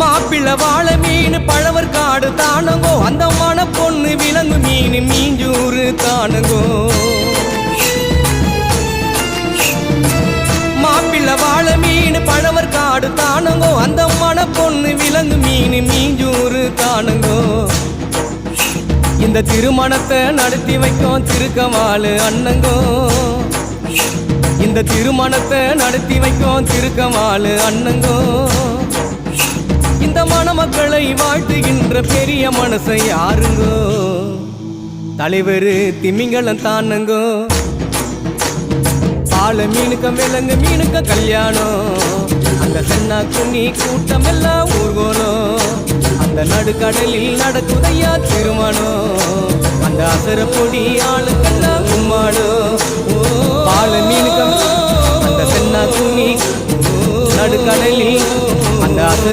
மாப்பிள்ள வாழை மீன் பழவர் காடு தானங்கோ. அந்த மன பொண்ணு விலங்கு மீன் மீஞ்சூறு தானங்கோ. மாப்பிள்ள வாழை மீன் பழவர் காடு தானங்கோ. அந்த மன பொண்ணு விலங்கு மீன் மீஞ்சூறு தானங்கோ. இந்த திருமணத்தை நடத்தி வைக்கும் திருக்கமாலு அண்ணங்கோ. இந்த திருமணத்தை நடத்தி வைக்கும் திருக்கமாலு அண்ணங்கோ. வாழ்த்துகின்ற பெரிய மனசை யாருங்கோ? தலைவர் திமிங்கலம் தானுங்கோ? பால மீனுக்கம் விலங்கு மீனுக்க கல்யாணம். அந்த சென்னா குன்னி கூட்டம் எல்லாம் ஊர்கோலம் அந்த நடுக்கடலில் நடக்குதையா திருமணம் அந்த அசர பொடி ஆளுக்கெல்லாம் கும்மாடும் பால மீனுக்கம் அந்த சென்னா குன்னி நடுக்கடலில்